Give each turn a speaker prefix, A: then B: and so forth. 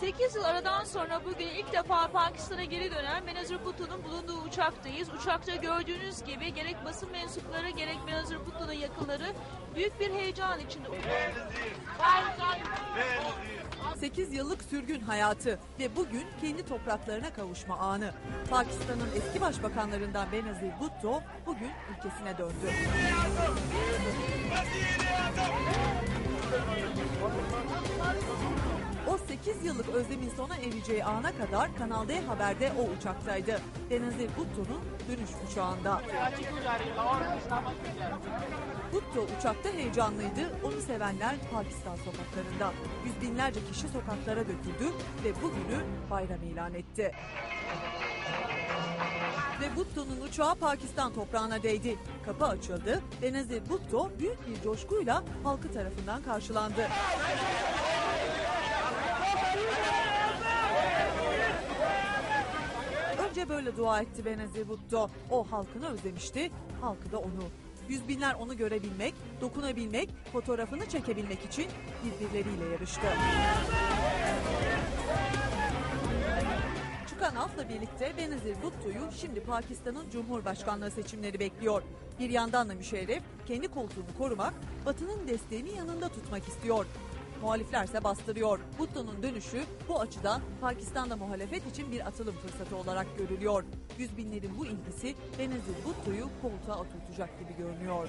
A: 8 yıl aradan sonra bugün ilk defa Pakistan'a geri dönen Benazir Bhutto'nun bulunduğu uçaktayız. Uçakta gördüğünüz gibi gerek basın mensupları gerek Benazir Bhutto'nun yakınları büyük bir heyecan içinde.
B: 8 yıllık sürgün hayatı ve bugün kendi topraklarına kavuşma anı. Pakistan'ın eski başbakanlarından Benazir Bhutto bugün ülkesine döndü. 8 yıllık özlemin sona ereceği ana kadar Kanal D Haber'de o uçaktaydı. Benazir Bhutto'nun dönüş uçağında. Bhutto uçakta heyecanlıydı. Onu sevenler Pakistan sokaklarında. Yüz binlerce kişi sokaklara döküldü ve bugünü bayram ilan etti. Ve Bhutto'nun uçağı Pakistan toprağına değdi. Kapı açıldı. Benazir Bhutto büyük bir coşkuyla halkı tarafından karşılandı. Önce böyle dua etti Benazir Bhutto. O halkını özlemişti, halkı da onu. Yüz binler onu görebilmek, dokunabilmek, fotoğrafını çekebilmek için birbirleriyle yarıştı. Çıkan afla birlikte Benazir Bhutto'yu şimdi Pakistan'ın Cumhurbaşkanlığı seçimleri bekliyor. Bir yandan da Müşerref kendi koltuğunu korumak, Batı'nın desteğini yanında tutmak istiyor. Muhaliflerse bastırıyor. Bhutto'nun dönüşü bu açıdan Pakistan'da muhalefet için bir atılım fırsatı olarak görülüyor. Yüz binlerin bu ilgisi Benazir Bhutto'yu koltuğa oturtacak gibi görünüyor.